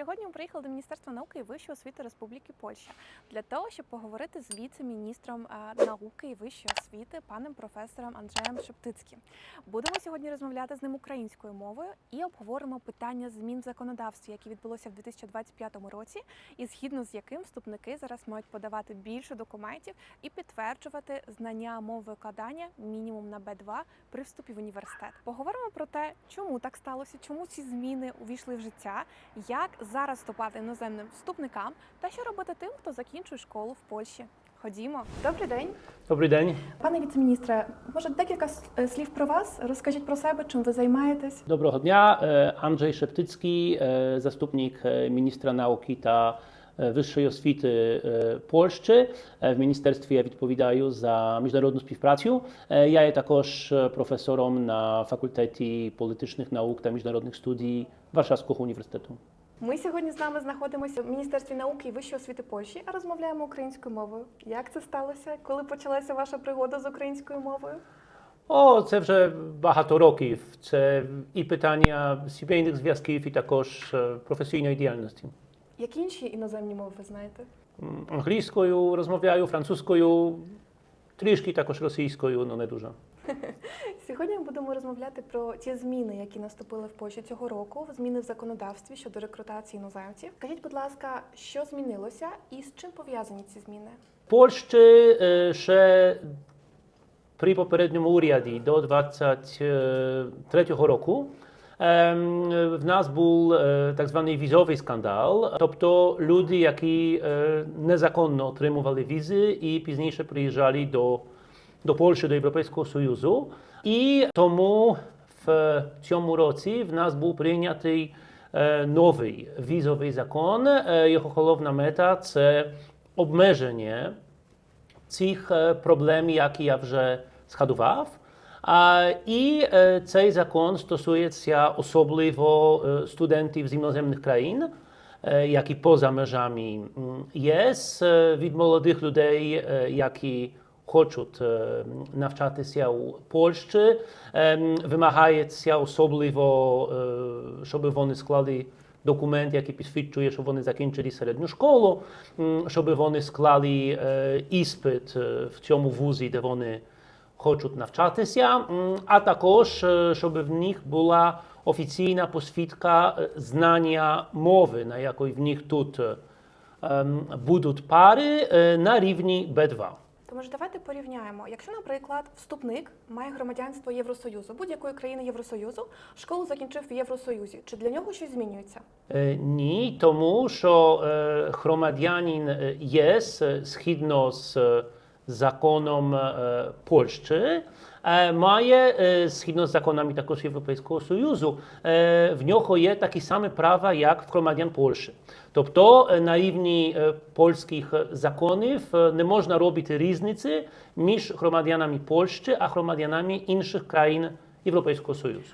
Сьогодні ми приїхали до Міністерства науки і вищої освіти Республіки Польща для того, щоб поговорити з віце-міністром е, науки і вищої освіти, паном професором Анджеєм Шептицьким. Будемо сьогодні розмовляти з ним українською мовою і обговоримо питання змін в законодавстві, які відбулося в 2025 році, і згідно з яким вступники зараз мають подавати більше документів і підтверджувати знання мови викладання мінімум на Б2 при вступі в університет. Поговоримо про те, чому так сталося, чому ці зміни увійшли в життя, як зараз вступати іноземним вступникам та що робити тим, хто закінчує школу в Польщі. Ходімо. Добрий день, Добрий день. пане віцеміністре. Може декілька слів про вас? Розкажіть про себе, чим ви займаєтесь? Доброго дня. Е, Анджей Шептицький, е, заступник е, міністра науки та е, вищої освіти е, Польщі. Е, В міністерстві я відповідаю за міжнародну співпрацю. Е, Я є також е, професором на факультеті політичних наук Ми сьогодні з нами знаходимося в Міністерстві науки і вищої освіти Польщі, а розмовляємо українською мовою. Як це сталося? Коли почалася ваша пригода з українською мовою? О, це вже багато років. Це і питання сімейних зв'язків, і також е, професійної діяльності. Які інші іноземні мови ви знаєте? Англійською розмовляю, французькою, трішки також російською, але не дуже. Сьогодні ми будемо розмовляти про ті зміни, які наступили в Польщі цього року, зміни в законодавстві щодо рекрутації іноземців. Скажіть, будь ласка, що змінилося і з чим пов'язані ці зміни? Польщі е, ще при попередньому уряді до 23 року ем, в нас був е, так званий візовий скандал, тобто люди, які е, незаконно отримували візи і пізніше приїжджали до, до Польщі, до Європейського Союзу. І тому в цьому році в нас був прийнятий е, новий візовий закон. Е, Його головна мета це обмеження цих е, проблем, які я вже згадував. І цей закон стосується особливо студентів з іноземних країн, які поза межами ЄС, від молодих людей, які хочуть е, навчатися у Польщі. Е, м, Вимагається особливо, е, щоб вони склали документ, який підсвідчує, що вони закінчили середню школу, м, щоб вони склали е, іспит е, в цьому вузі, де вони хочуть навчатися, м, а також е, щоб в них була офіційна посвідка е, знання мови, на якої в них тут е, ем, будуть пари е, на рівні B2. То ж давайте порівняємо. Якщо, наприклад, вступник має громадянство Євросоюзу, будь-якої країни Євросоюзу, школу закінчив в Євросоюзі, чи для нього щось змінюється? Е, Ні, тому що е, громадянин е, ЄС згідно з е, законом е, Польщі е, має е, згідно з законами також Європейського Союзу, е, в нього є такі самі права, як в громадян Польщі. Тобто е, на рівні е, польських е, законів е, не можна робити різниці між громадянами Польщі а громадянами інших країн Європейського Союзу.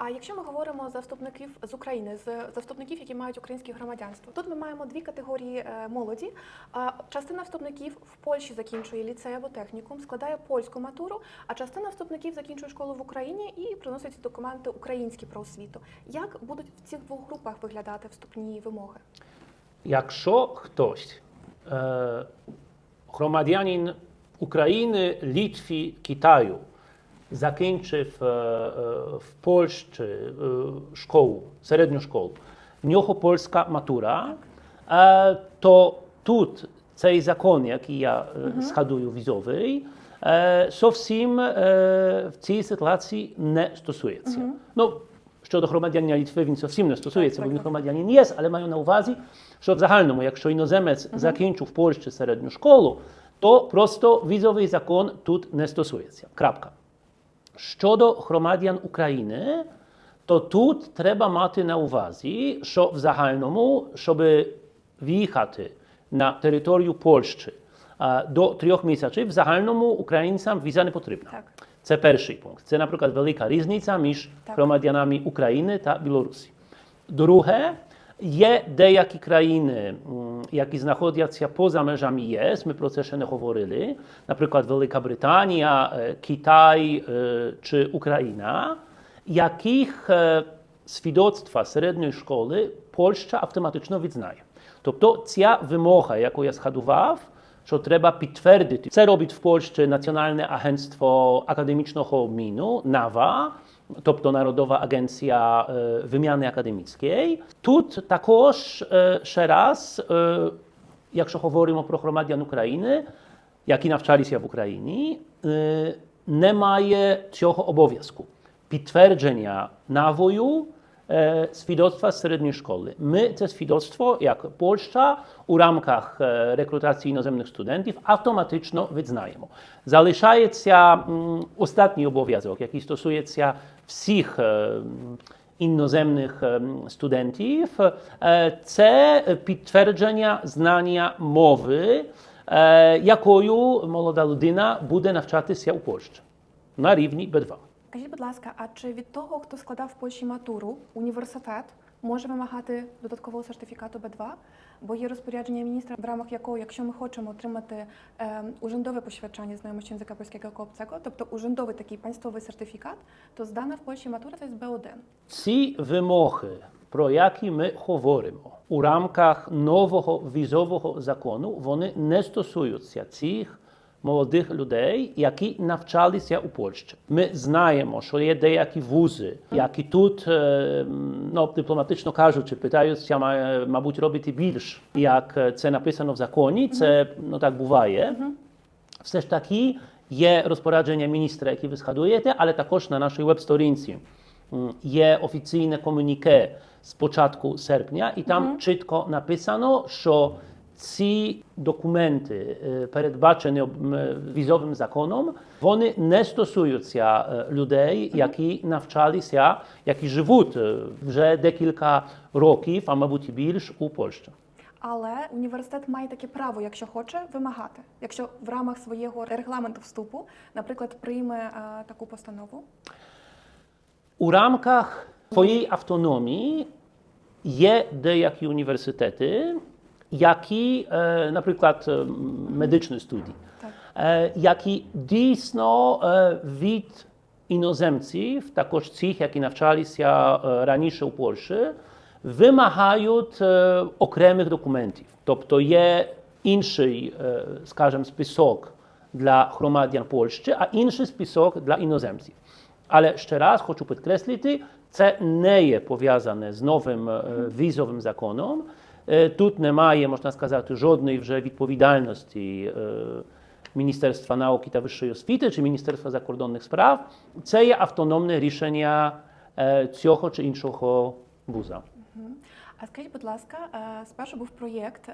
А якщо ми говоримо за вступників з України, з за вступників, які мають українське громадянство, тут ми маємо дві категорії е, молоді. Частина вступників в Польщі закінчує ліцей або технікум, складає польську матуру, а частина вступників закінчує школу в Україні і приносить документи українські про освіту. Як будуть в цих двох групах виглядати вступні вимоги? Якщо хтось, е, громадянин України, Літві, Китаю, закінчив е, е, в Польщі е, школу, середню школу, в нього польська матура, е, то тут цей закон, який я е, згадую, візовий, е, зовсім е, в цій ситуації не стосується. Ну, щодо громадянина Літви він зовсім не стосується, Так, бо він так. громадянин є, але маю на увазі, що в загальному, якщо іноземець закінчив в Польщі середню школу, то просто візовий закон тут не стосується. Крапка. Щодо громадян України, то тут треба мати на увазі, що в загальному, щоб в'їхати на територію Польщі до трьох місяців, в загальному українцям віза не потрібна. Так. Це перший пункт. Це, наприклад, велика різниця між Так. громадянами України та Білорусі. Друге, є деякі країни, м, які знаходяться поза межами ЄС, ми про це ще не говорили, наприклад, Велика Британія, е, Китай е, чи Україна, яких е, свідоцтва середньої школи Польща автоматично відзнає. Тобто ця вимога, яку я згадував, що треба підтвердити. Це робить в Польщі Національне агентство академічного обміну НАВА, тобто Народowa Agencja е, Wymiany Akademickiej. Тут також е, ще раз, е, якщо говоримо про громадян України, які навчалися в Україні, е, немає цього обов'язку підтвердження навою е, свідоцtwa з середньої школи. Ми це свідоцтво, як Польща, у рамках е, рекрутації іноземних студентів автоматично відзнаємо. Залишається м, останній обов'язок, який стосується всіх. е, Іноземних ем, студентів Е, це підтвердження знання мови, е, якою молода людина буде навчатися у Польщі на рівні Б2. Кажіть, будь ласка, а чи від того, хто складав в Польщі матуру, університет може вимагати додаткового сертифікату Б2? Бо є розпорядження міністра, в ramach якого, якщо ми хочемо отримати е, urzędowe poświadczenie znajomości języka polskiego obcego, тобто urzędowy такий państwowy сертифікат, то здана в Польщі матура це Б1. Ці вимоги, про які ми говоримо у рамках нового візового закону, вони не стосуються цих молодих людей, які навчалися у Польщі. Ми знаємо, що є деякі вузи, які тут, е, ну, дипломатично кажучи, питаються, ма- мабуть, робити більш, як це написано в законі. Це ну так буває. Все ж таки є розпорядження міністра, які ви згадуєте, але також на нашій веб-сторінці м, є офіційне комуніке з початку серпня, і там чітко написано, що ці документи, передбачені візовим законом, вони не стосуються людей, які навчалися, які живуть вже декілька років, а мабуть більш у Польщі. Але університет має таке право, якщо хоче, вимагати. Якщо в рамах свого регламенту вступу, наприклад, прийме е, таку постанову. У рамках своєї автономії є деякі університети, які, е, наприклад, е, медичні студії, Так. е, які дійсно е, від іноземців, також цих, які навчалися е, раніше у Польщі, вимагають е, окремих документів. Тобто є інший, е, скажімо, список для громадян Польщі, а інший список для іноземців. Але ще раз хочу підкреслити, це не є пов'язане з новим е, візовим законом. Е, Тут немає, можна сказати, жодної вже відповідальності е, Міністерства науки та вищої освіти чи Міністерства закордонних справ. Це є автономне рішення е, цього чи іншого вуза. А скажіть, будь ласка, е, спершу був проєкт,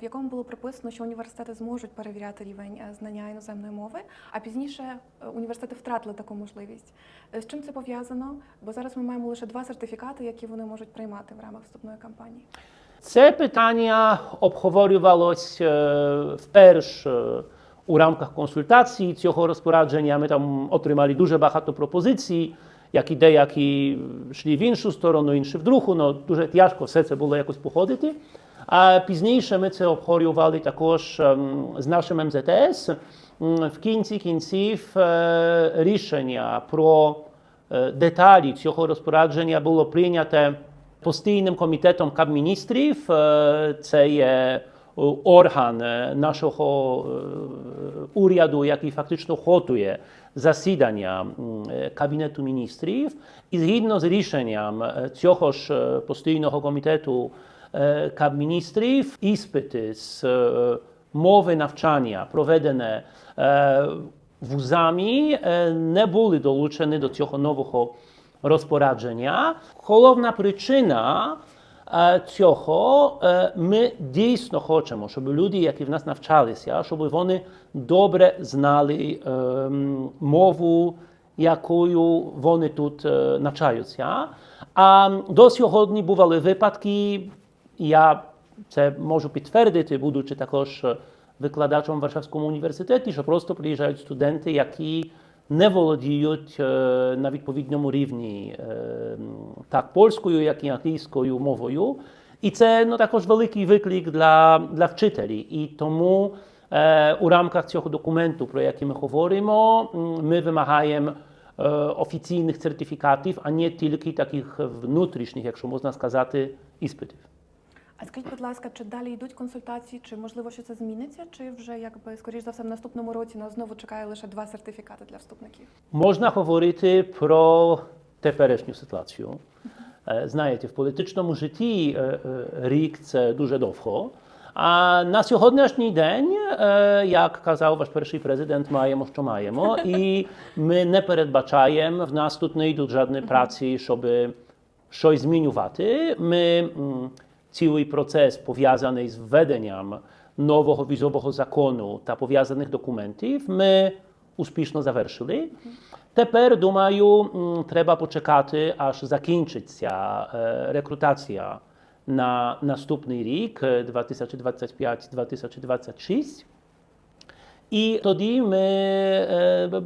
в якому було прописано, що університети зможуть перевіряти рівень знання іноземної мови, а пізніше університети втратили таку можливість. З чим це пов'язано? Бо зараз ми маємо лише два сертифікати, які вони можуть приймати в рамах вступної кампанії. Це питання обговорювалось е, вперше у рамках консультацій цього розпорядження. Ми там отримали дуже багато пропозицій, які деякі йшли в іншу сторону, інші в другу. Ну, дуже тяжко все це було якось походити. А пізніше ми це обговорювали також ем, з нашим МЗТС. В кінці кінців е, рішення про е, деталі цього розпорядження було прийняте постійним комітетом Кабміністрів. Е, Це є е, орган е, нашого уряду, який фактично готує засідання Кабінету міністрів. І згідно з рішенням цього ж постійного комітету Кабміністрів, іспити з мови навчання проведене вузами не були долучені до цього нового розпорядження. Головна причина цього ми дійсно хочемо, щоб люди, які в нас навчалися, щоб вони добре знали е, мову, якою вони тут е, навчаються. А до сьогодні бували випадки, я це можу підтвердити, будучи також викладачем в Варшавському університеті, що просто приїжджають студенти, які не володіють е, на відповідному рівні е, так польською, як і англійською мовою. І це ну, також великий виклик для, для вчителів. І тому е, у рамках цього документу, про який ми говоримо, ми вимагаємо офіційних сертифікатів, а не тільки таких внутрішніх, якщо можна сказати, іспитів. А скажіть, будь ласка, чи далі йдуть консультації, чи можливо що це зміниться, чи вже якби скоріш за все в наступному році нас знову чекає лише два сертифікати для вступників? Можна говорити про теперішню ситуацію. Е, Знаєте, в політичному житті е, е, рік це дуже довго. А на сьогоднішній день, е, як казав ваш перший президент, маємо, що маємо, і ми не передбачаємо, в нас тут не йдуть жодні праці, щоб щось змінювати. Ми цілий процес пов'язаний з введенням нового візового закону та пов'язаних документів, ми успішно завершили. Тепер, думаю, треба почекати, аж закінчиться е, рекрутація на наступний рік е, 2025-2026. І тоді ми, е,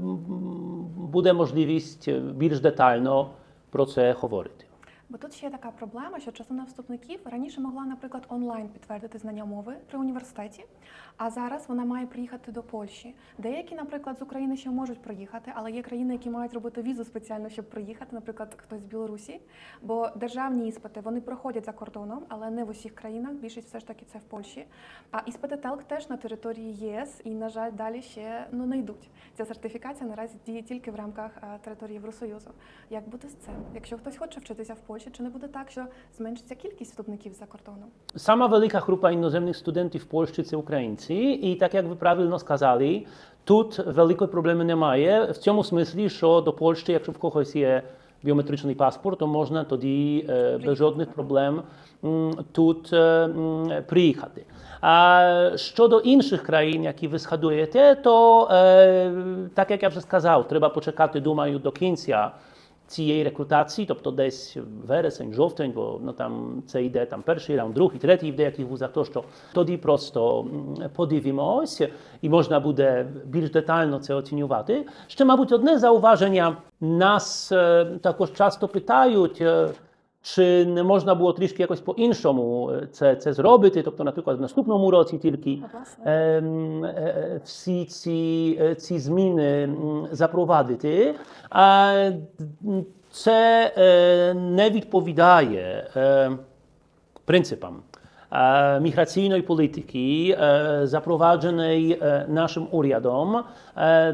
буде можливість більш детально про це говорити. Бо тут ще є така проблема, що частина вступників раніше могла, наприклад, онлайн підтвердити знання мови при університеті, а зараз вона має приїхати до Польщі. Деякі, наприклад, з України ще можуть проїхати, але є країни, які мають робити візу спеціально, щоб приїхати, наприклад, хтось з Білорусі. Бо державні іспити вони проходять за кордоном, але не в усіх країнах. Більшість все ж таки це в Польщі. А іспити ТЕЛК теж на території ЄС, і на жаль, далі ще ну не йдуть. Ця сертифікація наразі діє тільки в рамках а, території Євросоюзу. Як буде з цим? Якщо хтось хоче вчитися в Польщі, чи не буде так, що зменшиться кількість вступників за кордоном? Сама велика група іноземних студентів в Польщі це українці, і так як ви правильно сказали, тут великої проблеми немає. В цьому смислі, що до Польщі, якщо в когось є біометричний паспорт, то можна тоді е, без жодних проблем тут е, приїхати. А щодо інших країн, які ви згадуєте, то е, так як я вже сказав, треба почекати, думаю, до кінця цієї рекрутації, тобто десь вересень, жовтень, бо ну, там це йде там перший раунд, другий, третій в деяких вузах, то що тоді просто м, подивимось і можна буде більш детально це оцінювати. Ще, мабуть, одне зауваження. Нас е, також часто питають, Е, чи не можна було трішки якось по-іншому е, це, це зробити, тобто, наприклад, в наступному році тільки. Ем, е, всі ці, е, ці зміни запровадити, а це е, не відповідає е, принципам е, міграційної політики, е, запровадженої е, нашим урядом.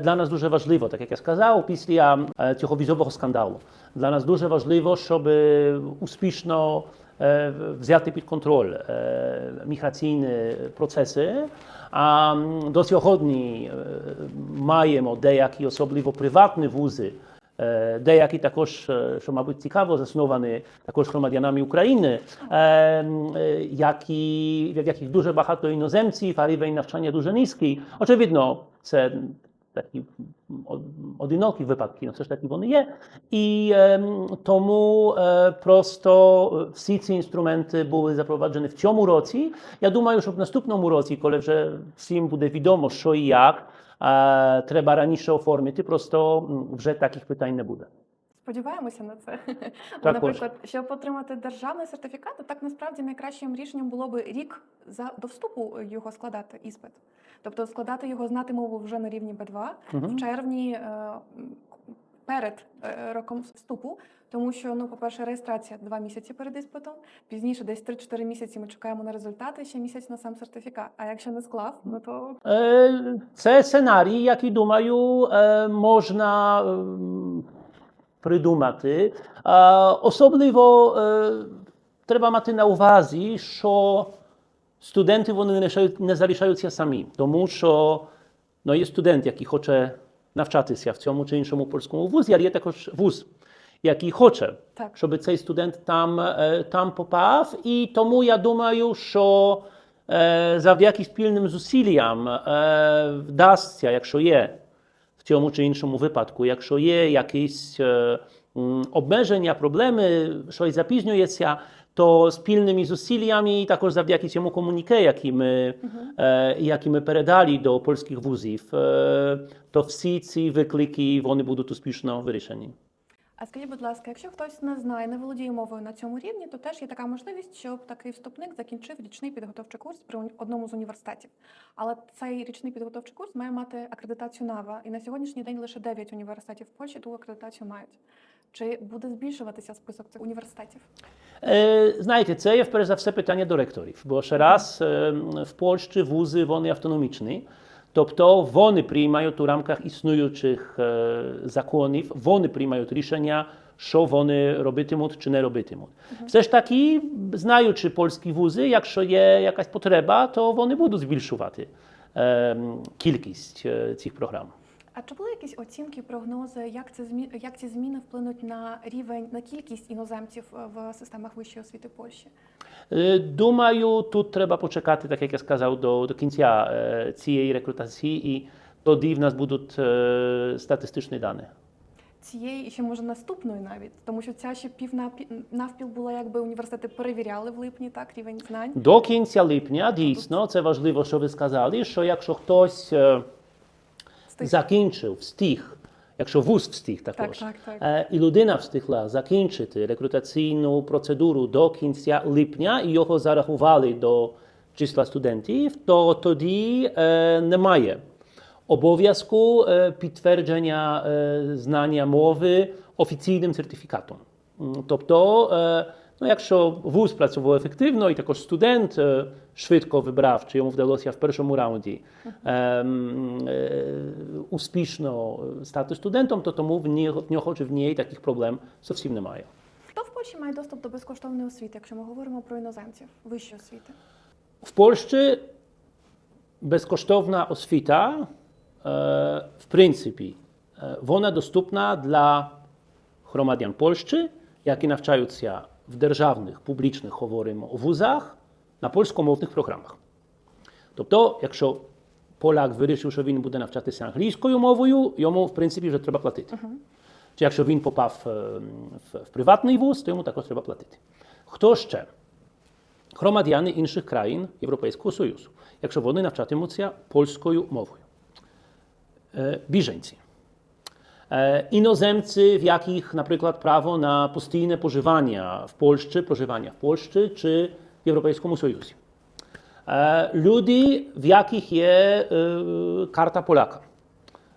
Для нас дуже важливо, так як я сказав, після цього візового скандалу. Для нас дуже важливо, щоб успішно взяти під контроль міграційні процеси. А до сьогодні маємо деякі особливо приватні вузи, деякі також, е, що, мабуть, цікаво, засновані також громадянами України, е, м, е, які, в яких дуже багато іноземців, а рівень навчання дуже низький. Очевидно, це такі од- одинокі випадки, але все ж таки вони є. І ем, тому е, просто е, всі ці інструменти були запроваджені в цьому році. Я думаю, що в наступному році, коли вже всім буде відомо, що і як, е, Треба раніше оформити, просто вже таких питань не буде. Сподіваємося на це. Також. Наприклад, щоб отримати державний сертифікат, то так насправді найкращим рішенням було би рік за до вступу його складати іспит. Тобто складати його знати мову вже на рівні Б2 в червні е, перед е, роком вступу. Тому що, ну, по-перше, реєстрація два місяці перед іспитом, пізніше десь 3-4 місяці ми чекаємо на результати, ще місяць на сам сертифікат. А якщо не склав, ну то Е, Це сценарій, який, думаю, е, можна придумати. Особливо треба мати на увазі, що студенти вони не залишаються самі, тому що ну, є студент, який хоче навчатися в цьому чи іншому польському вузі, але є також вуз, який хоче так. щоб цей студент там, е, там попав. І тому я думаю, що е, завдяки спільним зусиллям е, вдасться, якщо є в цьому чи іншому випадку, якщо є якісь е, м, обмеження, проблеми, щось запізнюється, то спільними зусиллями, також завдяки цьому комуніке, який ми, е, який ми передали до польських вузів, е, то всі ці виклики вони будуть успішно вирішені. А скажіть, будь ласка, якщо хтось не знає, не володіє мовою на цьому рівні, то теж є така можливість, щоб такий вступник закінчив річний підготовчий курс при одному з університетів. Але цей річний підготовчий курс має мати акредитацію НАВА, і на сьогоднішній день лише 9 університетів в Польщі ту акредитацію мають. Чи буде збільшуватися список цих університетів? Е, Знаєте, це є вперше за все питання до ректорів, бо ще раз е, в Польщі вузи вони автономічні. Тобто вони приймають у рамках існуючих е, законів, вони приймають рішення, що вони робитимуть чи не робитимуть. Все ж таки, знаючи польські вузи, якщо є якась потреба, то вони будуть збільшувати е, кількість е, цих програм. А чи були якісь оцінки, прогнози, як це змі... як ці зміни вплинуть на рівень на кількість іноземців е, в системах вищої освіти Польщі? Е, Думаю, тут треба почекати, так як я сказав, до, до кінця е, цієї рекрутації, і тоді в нас будуть статистичні дані. Цієї і ще може наступної навіть, тому що ця ще пів навпіл була, якби університети перевіряли в липні так рівень знань. До кінця липня дійсно це важливо, що ви сказали, що якщо хтось Встиг. закінчив, встиг, якщо вуз встиг також, так, так. е, і людина встигла закінчити рекрутаційну процедуру до кінця липня і його зарахували до числа студентів, то тоді е, немає обов'язку е, підтвердження е, знання мови офіційним сертифікатом. Тобто, е, ну, якщо вуз працював ефективно, і також студент е, швидко вибрав, чи йому вдалося в першому раунді е, м, е, успішно стати студентом, то тому в нього, в нього чи в ній таких проблем зовсім немає. Хто в Польщі має доступ до безкоштовної освіти, якщо ми говоримо про іноземців вищої освіти? В Польщі безкоштовна освіта, е, в принципі, е, вона доступна для громадян Польщі, які навчаються в державних публічних говоримо вузах на польськомовних програмах. Тобто, якщо Поляк вирішив, що він буде навчатися англійською мовою, йому, в принципі, вже треба платити. Чи якщо він попав е, в, в приватний вуз, то йому також треба платити. Хто ще? громадяни інших країн Європейського Союзу, якщо вони навчатимуться польською мовою. Е, Біженці. E, inozemcy, w jakich na przykład prawo na postijne pożywania w Polsce, przeżywania w Polsce czy w Europejskim Sojuzie. Ludzi, w jakich jest e, karta Polaka.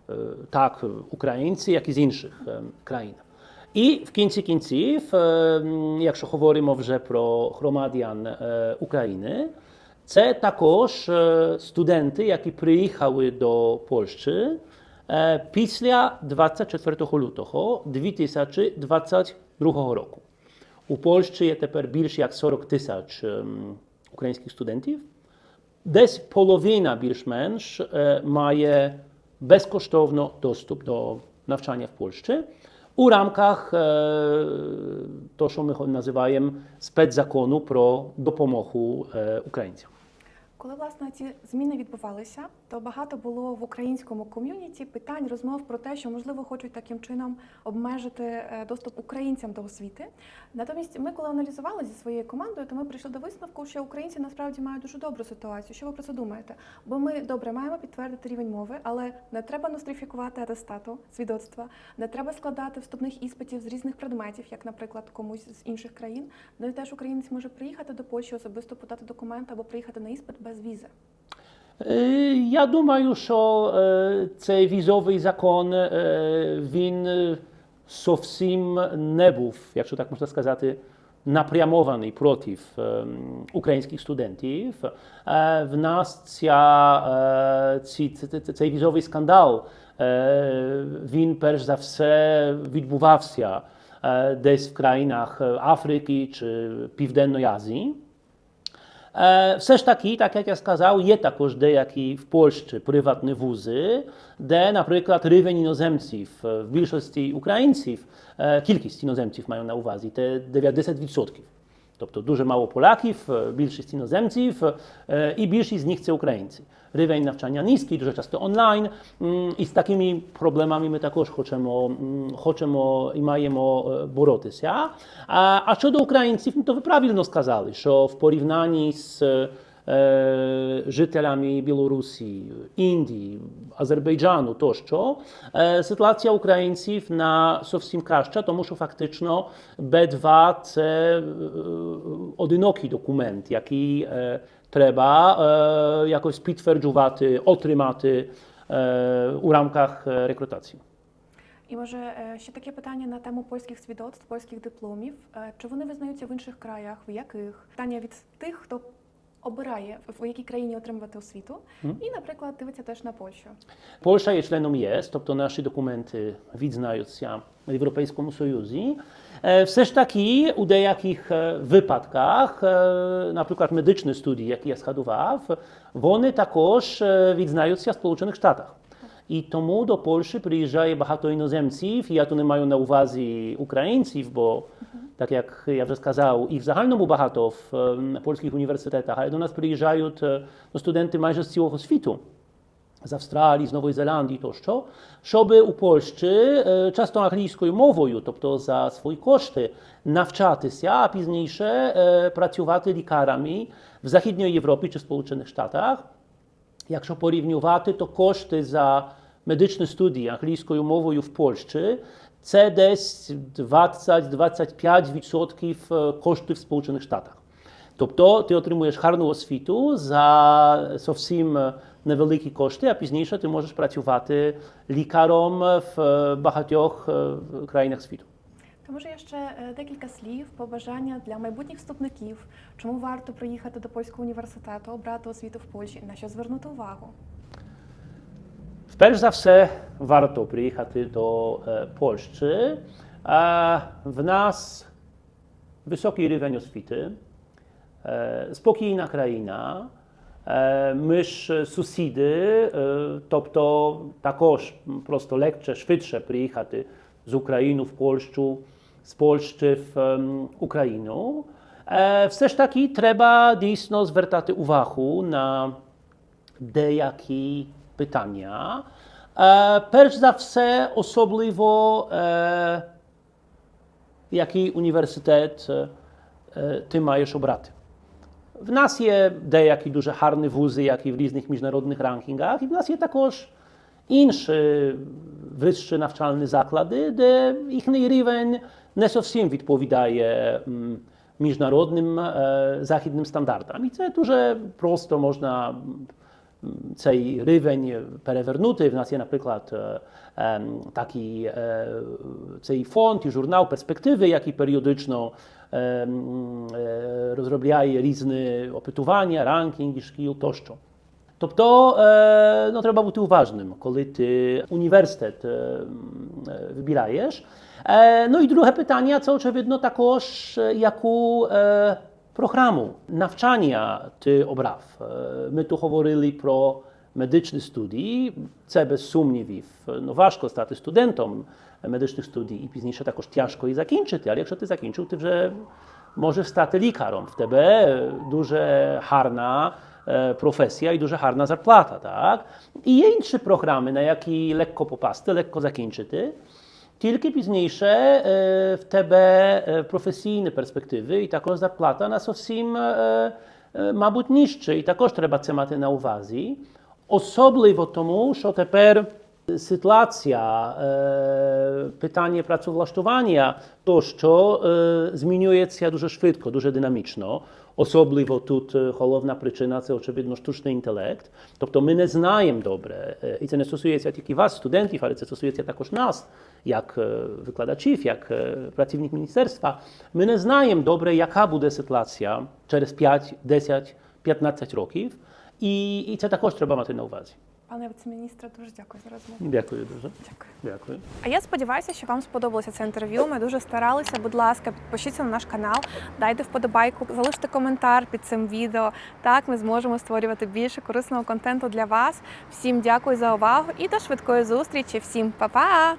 E, tak, Ukraińcy, jak i z innych krain. I w końcu końców, jak się już pro gromadian Ukrainy, to także studenty, jakie przyjechały do Polski, також е, студенти, які приїхали до Польщі е, після 24 лютого 2022 року. У Польщі є тепер більше як 40 тисяч ем, українських студентів. Десь половина більш-менш е, має безкоштовно доступ до навчання в Польщі у рамках е, того, що ми називаємо спецзакону про допомогу е, українцям. Коли власне ці зміни відбувалися, то багато було в українському ком'юніті питань, розмов про те, що можливо хочуть таким чином обмежити е, доступ українцям до освіти. Натомість, ми, коли аналізували зі своєю командою, то ми прийшли до висновку, що українці насправді мають дуже добру ситуацію. Що ви про це думаєте? Бо ми добре маємо підтвердити рівень мови, але не треба нострифікувати атестату свідоцтва, не треба складати вступних іспитів з різних предметів, як, наприклад, комусь з інших країн. Ну і теж українець може приїхати до Польщі, особисто подати документ або приїхати на іспит без візи. Е, Я думаю, що е, цей візовий закон е, він е, зовсім не був, якщо так можна сказати, напрямований проти ем, українських студентів. Е, В нас ця, е, ці, ц- ц- цей візовий скандал, е, він перш за все відбувався е, десь в країнах е, Африки чи Південної Азії. Е, Все ж таки, так як я сказав, є також деякі в Польщі приватні вузи, де, наприклад, рівень іноземців е, в більшості українців, е, кількість іноземців маю на увазі, це 90%. Тобто дуже мало Поляків, е, більшість іноземців, е, і більшість з них це українці. ryweń nawczania niski, dużo często online mm, i z takimi problemami my także chcemy, chcemy mm, i mają e, boroty się. A, a co do Ukraińców, no to wyprawilno skazali, że w porównaniu z з е, e, żителami Białorusi, Indii, Azerbejdżanu тощо, е, ситуація українців на зовсім краща, тому що фактично Б2 це е, одинокий документ, який е, треба е, якось підтверджувати, отримати е, у рамках е, рекрутації. І може е, ще таке питання на тему польських свідоцтв, польських дипломів. Е, Чи вони визнаються в інших краях? В яких? Питання від тих, хто обирає в якій країні отримувати освіту, і, наприклад, дивиться теж на Польщу. Польща є членом ЄС, тобто наші документи відзнаються в Європейському Союзі. Е, Все ж таки, у деяких е, випадках, е, наприклад, медичні студії, які я згадував, вони також е, відзнаються в Сполучених Штатах. І тому до Польщі приїжджає багато іноземців. Я тут не маю на увазі українців, бо так як я вже сказав, і в загальному багато в ем, польських університетах, але до нас приїжджають е, ну, студенти майже з цілого світу з Австралії, з Нової Зеландії тощо, щоб у Польщі е, часто англійською мовою, тобто за свої кошти, навчатися, а пізніше е, працювати лікарами в Західній Європі чи Сполучених Штатах. Якщо порівнювати, то кошти за медичні студії англійською мовою в Польщі це десь 20-25% коштів в Сполучених Штатах. Тобто ти отримуєш гарну освіту за зовсім невеликі кошти, а пізніше ти можеш працювати лікаром в багатьох е, країнах світу. То може є ще е, декілька слів, побажання для майбутніх вступників, чому варто приїхати до польського університету, обрати освіту в Польщі, на що звернути увагу? Перш за все, warto приїхати до е, Польщі. Е, В нас високий рівень освіти, е, спокійна країна. Е, Ми ж сусіди, е, тобто також просто легше, швидше приїхати з України в Польщу, з Польщі в ем, Україну. Е, Все ж таки треба дійсно звертати увагу на деякі питання. Е, перш за все, особливо, е, який університет е, е, ти маєш обрати. В нас є деякі дуже гарні вузи, які в різних міжнародних ранкінгах, і в нас є також інші вищі навчальні заклади, де їхній рівень не зовсім відповідає м, міжнародним е, західним стандартам. І це дуже просто можна м, цей рівень перевернути. В нас є, наприклад, е, ем, такий е, цей фонд і журнал перспективи, який періодично ем, е, розробляє різні опитування, ранкінги шкіл тощо. Тобто е, no, треба бути уважним, коли ти університет е, м, е, вибираєш. Е, no i drugie pytanie, co очевидно також, е, яку е, програму навчання ти обрав. Е, Ми тут говорили про медичні студії. Це без сумнівів. Ну, важко стати студентом медичних студій і пізніше також тяжко і закінчити, але якщо ти закінчив, ти вже можеш стати лікарем. В тебе дуже гарна е, професія і дуже гарна зарплата. Так? І є інші програми, на які легко попасти, легко закінчити. Тільки пізніше е, в тебе е, професійні перспективи і також зарплата на зовсім, е, е, мабуть, нижче. І також треба це мати на увазі. Особливо тому, що тепер ситуація, е, питання працевлаштування, то що е, змінюється дуже швидко, дуже динамічно. Особливо тут е, головна причина це очевидно штучний інтелект. Тобто ми не знаємо добре, е, і це не стосується тільки вас, студентів, але це стосується також нас, як е, викладачів, як е, працівник міністерства. Ми не знаємо добре, яка буде ситуація через 5, 10, 15 років. І, і це також треба мати на увазі. Пане віце-міністре, дуже дякую за розмову. Дякую дуже. Дякую. Дякую. А я сподіваюся, що вам сподобалося це інтерв'ю. Ми дуже старалися. Будь ласка, підпишіться на наш канал, дайте вподобайку, залиште коментар під цим відео. Так ми зможемо створювати більше корисного контенту для вас. Всім дякую за увагу і до швидкої зустрічі. Всім па-па!